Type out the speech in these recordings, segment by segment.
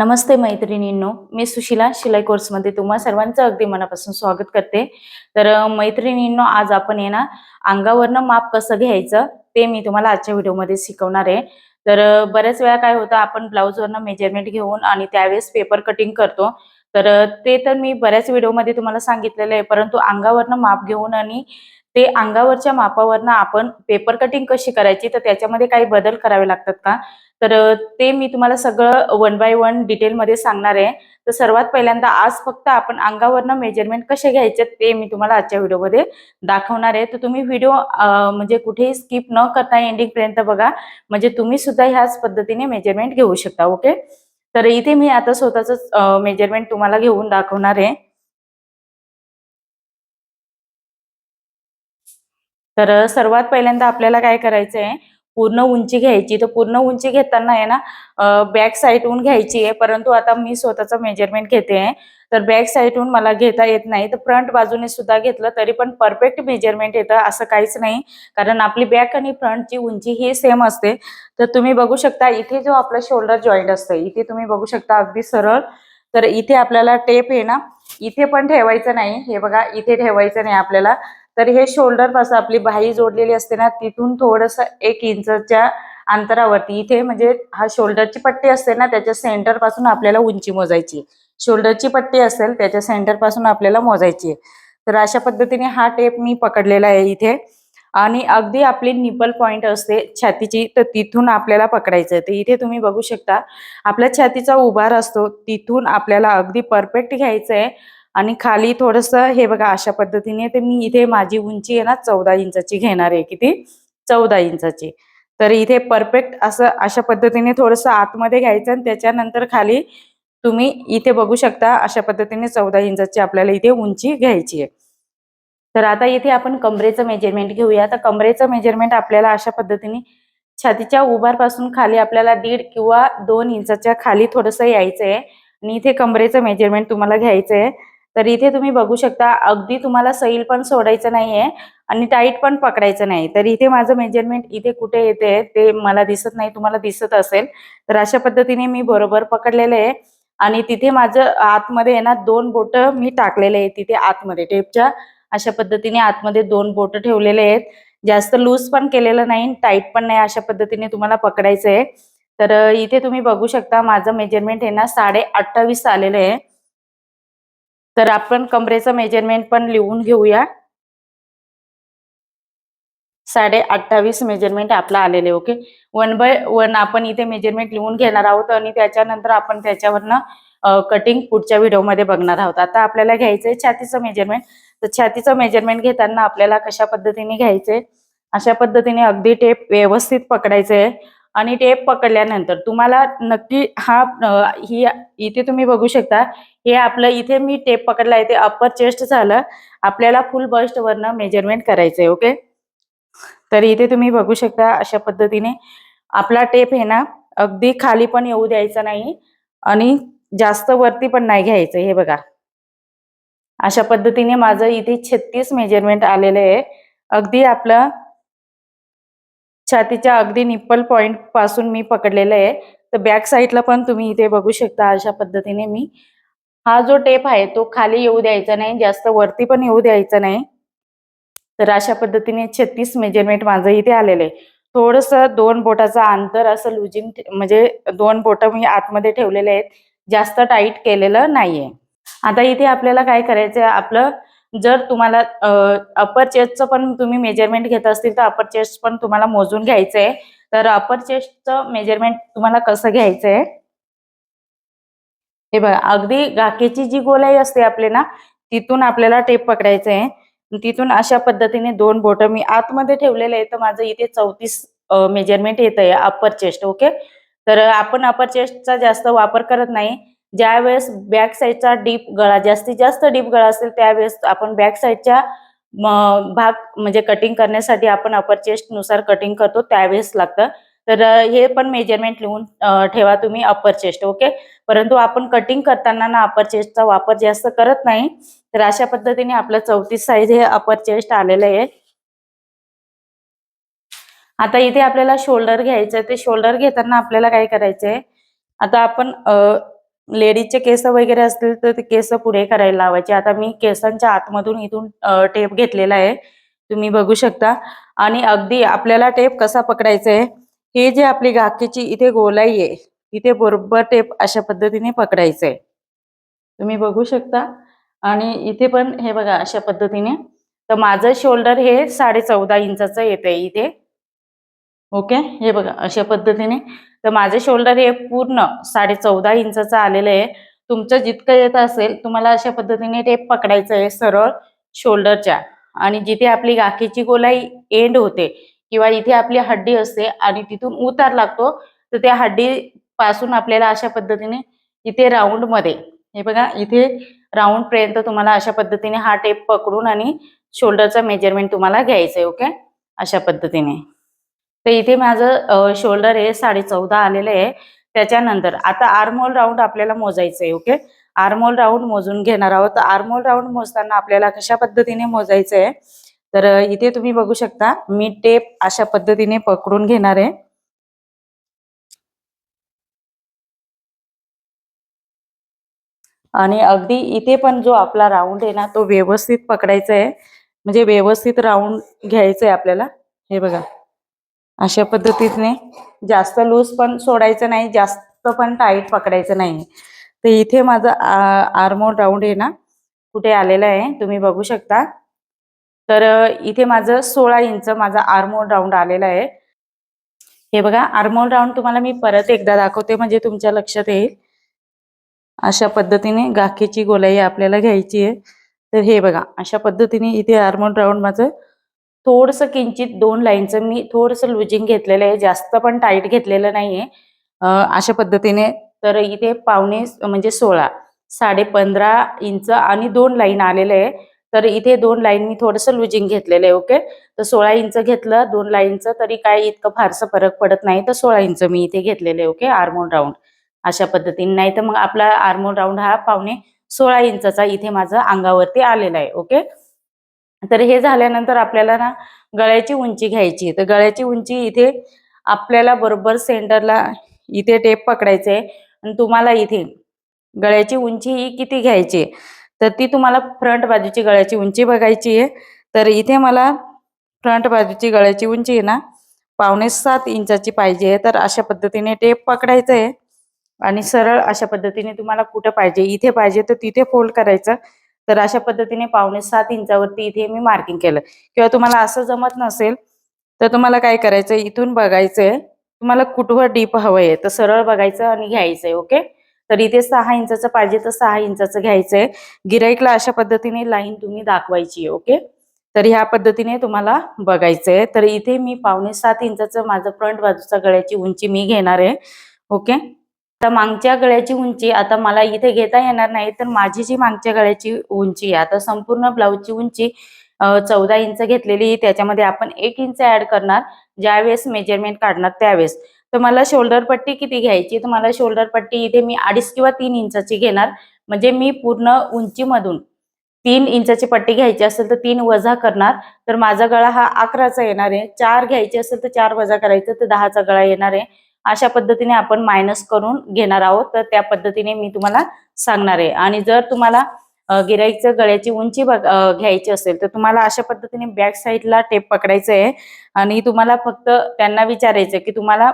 नमस्ते मैत्रिणींनो मी सुशिला शिलाई कोर्समध्ये तुम्हा सर्वांचं अगदी मनापासून स्वागत करते. तर मैत्रिणींनो आज आपण ये ना अंगावरनं माप कसं घ्यायचं ते मी तुम्हाला आजच्या व्हिडिओमध्ये शिकवणार आहे. तर बऱ्याच वेळा काय होतं आपण ब्लाऊजवरनं मेजरमेंट घेऊन आणि त्यावेळेस पेपर कटिंग करतो. तर ते तर मी बऱ्याच व्हिडिओमध्ये तुम्हाला सांगितलेलं आहे परंतु अंगावरनं माप घेऊन आणि ते अंगावरच्या मापावरनं आपण पेपर कटिंग कशी करायची तर त्याच्यामध्ये काही बदल करावे लागतात का? तर ते मी तुम्हाला सगळं वन बाय वन डिटेलमध्ये सांगणार आहे. तर सर्वात पहिल्यांदा आज फक्त आपण अंगावरनं मेजरमेंट कसे घ्यायचे ते मी तुम्हाला आजच्या व्हिडिओमध्ये दाखवणार आहे. तर तुम्ही व्हिडिओ म्हणजे कुठेही स्किप न करता एंडिंगपर्यंत बघा. म्हणजे तुम्ही सुद्धा ह्याच पद्धतीने मेजरमेंट घेऊ शकता ओके तर इथे मी आता स्वतःच मेजरमेंट तुम्हाला घेऊन दाखवणार आहे. तर सर्वात पहिल्यांदा आपल्याला काय करायचं आहे पूर्ण उंची घ्यायची. तर पूर्ण उंची घेताना आहे ना बॅक साईडहून घ्यायची आहे. परंतु आता मी स्वतःचं मेजरमेंट घेते आहे. तर बॅक साईडहून मला घेता येत नाही. तर फ्रंट बाजूने सुद्धा घेतलं तरी पण परफेक्ट मेजरमेंट येतं असं काहीच नाही. कारण आपली बॅक आणि फ्रंटची उंची ही सेम असते. तर तुम्ही बघू शकता इथे जो आपला शोल्डर जॉईंट असतं इथे तुम्ही बघू शकता अगदी सरळ. तर इथे आपल्याला टेप आहे ना इथे पण ठेवायचं नाही. हे बघा इथे ठेवायचं नाही आपल्याला. तर हे शोल्डरपासून आपली बाही जोडलेली असते ना तिथून थोडस एक इंचच्या अंतरावरती. इथे म्हणजे हा शोल्डरची पट्टी असते ना त्याच्या सेंटरपासून आपल्याला उंची मोजायची. शोल्डरची पट्टी असेल त्याच्या सेंटरपासून आपल्याला मोजायची. तर अशा पद्धतीने हा टेप मी पकडलेला आहे इथे. आणि अगदी आपली निपल पॉइंट असते छातीची तर तिथून आपल्याला पकडायचं आहे तर इथे तुम्ही बघू शकता आपल्या छातीचा उभार असतो तिथून आपल्याला अगदी परफेक्ट घ्यायचं आहे आणि खाली थोडस हे बघा अशा पद्धतीने ते मी इथे माझी उंची आहे ना चौदा इंचाची घेणार आहे किती? चौदा इंचाची. तर इथे परफेक्ट असं अशा पद्धतीने थोडस आतमध्ये घ्यायचं आणि त्याच्यानंतर खाली तुम्ही इथे बघू शकता अशा पद्धतीने चौदा इंचाची आपल्याला इथे उंची घ्यायची आहे. तर आता इथे आपण कमरेचं मेजरमेंट घेऊया. तर कमरेचं मेजरमेंट आपल्याला अशा पद्धतीने छातीच्या उभारपासून खाली आपल्याला दीड किंवा दोन इंचाच्या खाली थोडंसं यायचं आहे आणि इथे कमरेचं मेजरमेंट तुम्हाला घ्यायचं आहे तर इथे तुम्ही बघू शकता अगदी तुम्हाला सैल पण सोडायचं नाहीये आणि टाईट पण पकडायचं नाही. तर इथे माझं मेजरमेंट इथे कुठे येते ते मला दिसत नाही तुम्हाला दिसत असेल. तर अशा पद्धतीने मी बरोबर पकडलेलं आहे आणि तिथे माझं आतमध्ये आहे ना दोन बोट मी टाकलेले आहे तिथे आतमध्ये. टेपच्या अशा पद्धतीने आतमध्ये दोन बोट ठेवलेले आहेत. जास्त लूज पण केलेलं नाही टाईट पण नाही अशा पद्धतीने तुम्हाला पकडायचं आहे तर इथे तुम्ही बघू शकता माझं मेजरमेंट आहे ना साडे अठ्ठावीस आलेलं आहे. तर आपण कमरेचं मेजरमेंट पण लिहून घेऊया. साडे अठ्ठावीस मेजरमेंट आपला आलेले ओके वन बाय वन आपण इथे मेजरमेंट लिहून घेणार आहोत आणि त्याच्यानंतर आपण त्याच्यावरनं कटिंग पुढच्या व्हिडिओमध्ये बघणार आहोत. आता आपल्याला घ्यायचंय छातीचं मेजरमेंट तर छातीचं मेजरमेंट घेताना आपल्याला कशा पद्धतीने घ्यायचंय? अशा पद्धतीने अगदी टेप व्यवस्थित पकडायचंय. आणि टेप पकडल्यानंतर तुम्हाला नक्की हा ही इथे तुम्ही बघू शकता हे आपलं इथे मी टेप पकडला आहे ते अप्पर चेस्ट झालं. आपल्याला फुल बस्ट वरनं मेजरमेंट करायचंय ओके तर इथे तुम्ही बघू शकता अशा पद्धतीने. आपला टेप आहे ना अगदी खाली पण येऊ द्यायचा नाही आणि जास्त वरती पण नाही घ्यायचं हे बघा. अशा पद्धतीने माझं इथे छत्तीस मेजरमेंट आलेलं आहे. अगदी आपलं छातीच्या अगदी निप्पल पॉइंटपासून मी पकडलेलं आहे. तर बॅक साईडला पण तुम्ही इथे बघू शकता अशा पद्धतीने मी. हा जो टेप आहे तो खाली येऊ द्यायचा नाही जास्त वरती पण येऊ द्यायचा नाही. तर अशा पद्धतीने छत्तीस मेजरमेंट माझं इथे आलेलं आहे. थोडस दोन बोटाचं अंतर असं लुजिंग म्हणजे दोन बोट मी आतमध्ये ठेवलेले आहेत. जास्त टाईट केलेलं नाहीये. आता इथे आपल्याला काय करायचंय? आपलं जर तुम्हाला अपर चेस्टचं पण तुम्ही मेजरमेंट घेत असतील तर अपर चेस्ट पण तुम्हाला मोजून घ्यायचंय. तर अपर चेस्टचं मेजरमेंट तुम्हाला कसं घ्यायचं आहे हे बघा अगदी गाखेची जी गोलाई असते आपले ना तिथून आपल्याला टेप पकडायचं आहे तिथून अशा पद्धतीने दोन बोट मी आतमध्ये ठेवलेले आहे तर माझं इथे चौतीस मेजरमेंट येत आहे अपर चेस्ट ओके तर आपण अपर चेस्टचा जास्त वापर करत नाही. ज्या वेळेस बॅक साईडचा डीप गळा जास्तीत जास्त डीप गळा असेल त्यावेळेस आपण बॅक साईडच्या भाग म्हणजे कटिंग करण्यासाठी आपण अपर चेस्टनुसार कटिंग करतो त्यावेळेस लागतं. तर हे पण मेजरमेंट लिहून ठेवा तुम्ही अपर चेस्ट ओके परंतु आपण कटिंग करताना ना अपर चेस्टचा वापर जास्त करत नाही. तर अशा पद्धतीने आपलं चौतीस साईज हे अपर चेस्ट आलेलं आहे. आता इथे आपल्याला शोल्डर घ्यायचं ते शोल्डर घेताना आपल्याला काय करायचंय? आता आपण लेडीजचे केस वगैरे असतील तर ते केस पुढे करायला लावायचे. आता मी केसांच्या आतमधून इथून टेप घेतलेला आहे. तुम्ही बघू शकता. आणि अगदी आपल्याला टेप कसा पकडायचा आहे हे जे आपली गाकीची इथे गोलाई आहे इथे बरोबर टेप अशा पद्धतीने पकडायचं आहे. तुम्ही बघू शकता. आणि इथे पण हे बघा अशा पद्धतीने. तर माझं शोल्डर हे साडे चौदा इंचाचं येत आहे इथे. ओके? हे बघा अशा पद्धतीने. तर माझं शोल्डर हे पूर्ण साडे चौदा इंचचं आलेलं आहे. तुमचं जितकं येत असेल तुम्हाला अशा पद्धतीने टेप पकडायचं आहे सरळ शोल्डरच्या आणि जिथे आपली गाखीची गोलाई एंड होते किंवा इथे आपली हड्डी असते आणि तिथून उतार लागतो तर त्या हड्डी पासून आपल्याला अशा पद्धतीने इथे राऊंडमध्ये हे बघा इथे राऊंड पर्यंत तुम्हाला अशा पद्धतीने हा टेप पकडून आणि शोल्डरचा मेजरमेंट तुम्हाला घ्यायचंय ओके अशा पद्धतीने. तर इथे माझं शोल्डर हे साडे चौदा आलेलं आहे. त्याच्यानंतर आता आर्मोल राऊंड आपल्याला मोजायचं आहे ओके आर्मोल राऊंड मोजून घेणार आहोत. आर्मोल राऊंड मोजताना आपल्याला कशा पद्धतीने मोजायचं आहे तर इथे तुम्ही बघू शकता मी टेप अशा पद्धतीने पकडून घेणार आहे. आणि अगदी इथे पण जो आपला राऊंड आहे ना तो व्यवस्थित पकडायचा आहे म्हणजे व्यवस्थित राऊंड घ्यायचं आहे आपल्याला. हे बघा. अशा पद्धतीने जास्त लूज पण सोडायचं नाही जास्त पण टाईट पकडायचं नाही. तर इथे माझं आर्मोर राऊंड आहे ना कुठे आलेलं आहे तुम्ही बघू शकता. तर इथे माझं सोळा इंच माझा आर्मोर राऊंड आलेला आहे. हे बघा आर्मोल राऊंड तुम्हाला मी परत एकदा दाखवते म्हणजे तुमच्या लक्षात येईल. अशा पद्धतीने गाखेची गोलाई आपल्याला घ्यायची आहे. तर हे बघा अशा पद्धतीने इथे आर्मोर राऊंड माझं थोडंसं किंचित दोन लाईनचं मी थोडंसं लुजिंग घेतलेलं आहे. जास्त पण टाईट घेतलेलं नाहीये. अशा पद्धतीने तर इथे पावणे म्हणजे सोळा साडे पंधरा इंच आणि दोन लाईन आलेले आहे. तर इथे दोन लाईन मी थोडंसं लुजिंग घेतलेलं आहे ओके? तर सोळा इंच घेतलं दोन लाईनचं तरी काय इतकं फारसं फरक पडत नाही. तर सोळा इंच मी इथे घेतलेले आहे ओके? आर्मोल राऊंड. अशा पद्धतीने. नाही तर मग आपला आर्मोल राऊंड हा पावणे सोळा इंचा इथे माझं अंगावरती आलेला आहे ओके? तर हे झाल्यानंतर आपल्याला ना गळ्याची उंची घ्यायची आहे. तर गळ्याची उंची इथे आपल्याला बरोबर सेंटरला इथे टेप पकडायचे आणि तुम्हाला इथे गळ्याची उंची ही किती घ्यायची आहे? तर ती तुम्हाला फ्रंट बाजूची गळ्याची उंची बघायची आहे. तर इथे मला फ्रंट बाजूची गळ्याची उंची आहे ना पावणे सात इंचाची पाहिजे आहे. तर अशा पद्धतीने टेप पकडायचं आहे आणि सरळ अशा पद्धतीने तुम्हाला कुठं पाहिजे इथे पाहिजे तर तिथे फोल्ड करायचं. तर अशा पद्धतीने पावणे सात इंचावरती इथे मी मार्किंग केलं. किंवा तुम्हाला असं जमत नसेल तर तुम्हाला काय करायचं इथून बघायचंय. तुम्हाला कुठवर डीप हवंय तर सरळ बघायचं आणि घ्यायचंय ओके तर इथे सहा इंचाचं पाहिजे तर सहा इंचाचं घ्यायचंय. गिराईकला अशा पद्धतीने लाईन तुम्ही दाखवायची आहे ओके तर ह्या पद्धतीने तुम्हाला बघायचंय. तर इथे मी पावणे सात इंचाचं माझं फ्रंट बाजूचा गळ्याची उंची मी घेणार आहे ओके आता मागच्या गळ्याची उंची आता मला इथे घेता येणार नाही तर माझी जी मागच्या गळ्याची उंची आहे आता संपूर्ण ब्लाऊजची उंची चौदा इंच घेतलेली त्याच्यामध्ये आपण एक इंच ऍड करणार ज्यावेळेस मेजरमेंट काढणार त्यावेळेस. तर मला शोल्डर पट्टी किती घ्यायची? तर मला शोल्डर पट्टी इथे मी अडीच किंवा तीन इंचाची घेणार. म्हणजे मी पूर्ण उंचीमधून तीन इंचाची पट्टी घ्यायची असेल तर तीन वजा करणार. तर माझा गळा हा अकराचा येणार आहे. चार घ्यायची असेल तर चार वजा करायचं तर दहाचा गळा येणार आहे. अशा पद्धतीने आपण मायनस करून घेणार आहोत. तर त्या पद्धतीने मी तुम्हाला सांगणार आहे. आणि जर तुम्हाला अ, गिराईकचं गळ्याची उंची घ्यायची असेल तर तुम्हाला अशा पद्धतीने बॅक साईडला टेप पकडायचं आहे. आणि तुम्हाला फक्त त्यांना विचारायचं की तुम्हाला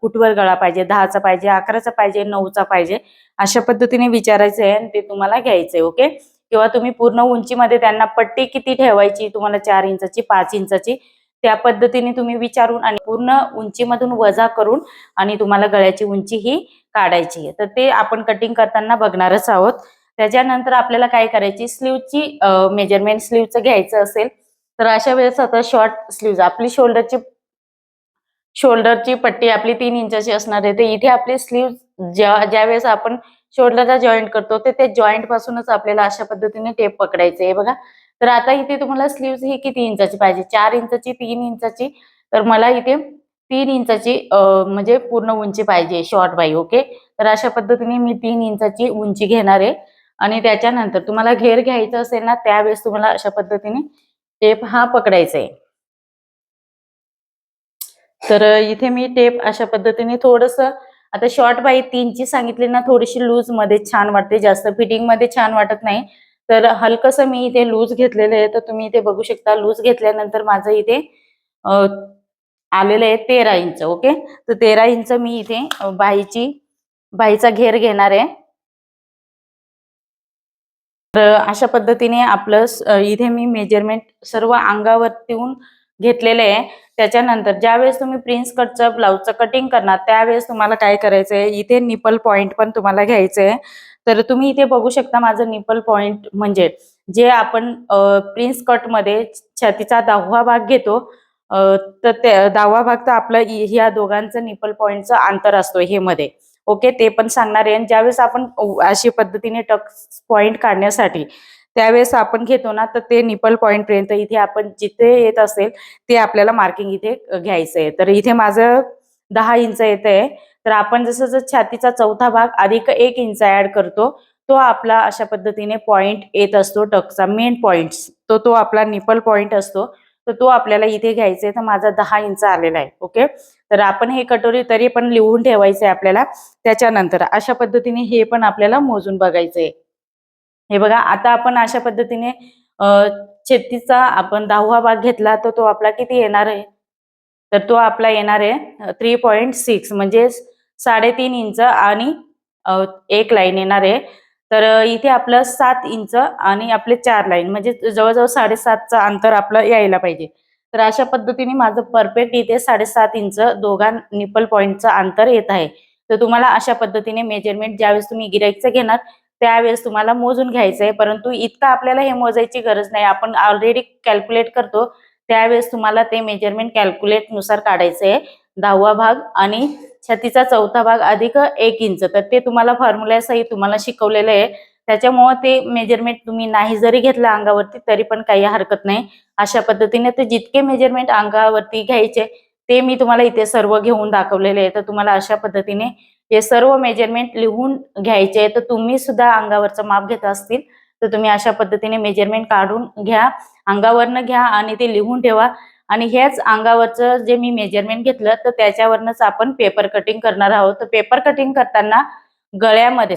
कुठवर गळा पाहिजे? दहाचा पाहिजे अकराचा पाहिजे नऊचा पाहिजे? अशा पद्धतीने विचारायचं आहे आणि ते तुम्हाला घ्यायचंय ओके किंवा तुम्ही पूर्ण उंचीमध्ये त्यांना पट्टी किती ठेवायची? तुम्हाला चार इंचाची पाच इंचाची? त्या पद्धतीने तुम्ही विचारून आणि पूर्ण उंचीमधून वजा करून आणि तुम्हाला गळ्याची उंची ही काढायची आहे. तर ते आपण कटिंग करताना बघणारच आहोत. त्याच्यानंतर आपल्याला काय करायची? स्लीवची मेजरमेंट स्लीवचं घ्यायचं असेल तर अशा वेळेस आता शॉर्ट स्लीव्ज आपली शोल्डरची शोल्डरची पट्टी आपली तीन इंचाची असणार आहे. तर इथे आपली स्लीव ज्या ज्या वेळेस आपण शोल्डरला जॉईंट करतो ते जॉईंट पासूनच आपल्याला अशा पद्धतीने टेप पकडायचे आहे. बघा. तर आता इथे तुम्हाला स्लीव्ह ही किती इंचाची पाहिजे? चार इंचाची तीन इंचाची. तर मला इथे तीन इंचाची म्हणजे पूर्ण उंची पाहिजे शॉर्ट बाई ओके तर अशा पद्धतीने मी तीन इंचाची उंची घेणार आहे. आणि त्याच्यानंतर तुम्हाला घेर घ्यायचं असेल ना त्यावेळेस तुम्हाला अशा पद्धतीने टेप हा पकडायचा आहे. तर इथे मी टेप अशा पद्धतीने थोडस आता शॉर्ट बाई तीनची सांगितली ना थोडीशी लूजमध्ये छान वाटते. जास्त फिटिंगमध्ये छान वाटत नाही. तर हलकसं मी इथे लूज घेतलेलं आहे. तर तुम्ही इथे बघू शकता लूज घेतल्यानंतर माझं इथे आलेलं आहे तेरा इंच ओके? तर तेरा इंच मी इथे बाईची बाईचा घेर घेणार आहे. तर अशा पद्धतीने आपलं इथे मी मेजरमेंट सर्व अंगावरतीहून घेतलेले आहे. त्याच्यानंतर ज्यावेळेस तुम्ही प्रिन्स कटचं ब्लाऊजचं कटिंग करणार त्यावेळेस तुम्हाला काय करायचं आहे इथे निपल पॉईंट पण तुम्हाला घ्यायचं आहे तर तुम्ही इथे बघू शकता माझं निपल पॉइंट म्हणजे जे आपण प्रिन्स कटमध्ये छातीचा दहावा भाग घेतो तर ते दहावा भाग तर आपलं ह्या दोघांचं निपल पॉइंटचं अंतर असतो हे मध्ये. ओके ते पण सांगणार आहे. आणि ज्यावेळेस आपण अशी पद्धतीने टक पॉइंट काढण्यासाठी त्यावेळेस आपण घेतो ना तर ते निपल पॉइंट पर्यंत इथे आपण जिथे येत असेल ते आपल्याला मार्किंग इथे घ्यायचं आहे तर इथे माझं दहा इंच येत आहे तर आपण जसं जर छातीचा चौथा भाग अधिक एक इंच ऍड करतो तो आपला अशा पद्धतीने पॉइंट येत असतो टकचा मेन पॉइंट तो तो आपला निपल पॉइंट असतो तर तो आपल्याला इथे घ्यायचा आहे तर माझा दहा इंच आलेला आहे ओके तर आपण हे कटोरी तरी पण लिहून ठेवायचं आहे आपल्याला. त्याच्यानंतर अशा पद्धतीने हे पण आपल्याला मोजून बघायचं आहे हे बघा आता आपण अशा पद्धतीने अ, छत्तीसचा आपण दहावा भाग घेतला तर तो आपला किती येणार आहे? तर तो आपला येणार आहे थ्री पॉईंट सिक्स म्हणजे साडेतीन इंच आणि एक लाईन येणार आहे. तर इथे आपलं सात इंच आणि आपले चार लाईन म्हणजे जवळजवळ साडेसातचं अंतर आपलं यायला पाहिजे. तर अशा पद्धतीने माझं परफेक्ट इथे साडेसात इंच दोघां निपल पॉईंटचं अंतर येत आहे. तर तुम्हाला अशा पद्धतीने मेजरमेंट ज्यावेळेस तुम्ही गिरायचं घेणार त्यावेळेस तुम्हाला मोजून घ्यायचं आहे. परंतु इतकं आपल्याला हे मोजायची गरज नाही. आपण ऑलरेडी कॅल्क्युलेट करतो त्यावेळेस तुम्हाला ते मेजरमेंट कॅल्क्युलेटनुसार काढायचं आहे. दहावा भाग आणि छातीचा चौथा भाग अधिक एक इंच. तर ते तुम्हाला फॉर्म्युल्यासही तुम्हाला शिकवलेलं आहे. त्याच्यामुळे ते मेजरमेंट तुम्ही नाही जरी घेतलं अंगावरती तरी पण काही हरकत नाही. अशा पद्धतीने ते जितके मेजरमेंट अंगावरती घ्यायचे ते मी तुम्हाला इथे सर्व घेऊन दाखवलेले आहे. तर तुम्हाला अशा पद्धतीने हे सर्व मेजरमेंट लिहून घ्यायचे तर तुम्ही सुद्धा अंगावरचं माप घेत असतील तर तुम्ही अशा पद्धतीने मेजरमेंट काढून घ्या. अंगावरनं घ्या आणि ते लिहून ठेवा. आणि हेच अंगावरचं जे मी मेजरमेंट घेतलं तर त्याच्यावरनच आपण पेपर कटिंग करणार आहोत. तर पेपर कटिंग करताना गळ्यामध्ये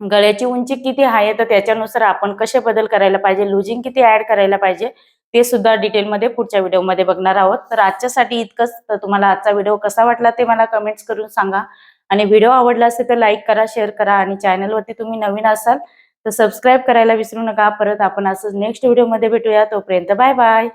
गळ्याची उंची किती आहे तर त्याच्यानुसार आपण कसे बदल करायला पाहिजे लुजिंग किती ऍड करायला पाहिजे ते सुद्धा डिटेलमध्ये पुढच्या व्हिडिओमध्ये बघणार आहोत. तर आजच्यासाठी इतकंच. तर तुम्हाला आजचा व्हिडिओ कसा वाटला ते मला कमेंट्स करून सांगा. आणि व्हिडिओ आवडला असेल तर लाईक करा शेअर करा आणि चॅनलवरती तुम्ही नवीन असाल तर सबस्क्राईब करायला विसरू नका. परत आपण असंच नेक्स्ट व्हिडिओमध्ये भेटूया. तोपर्यंत बाय बाय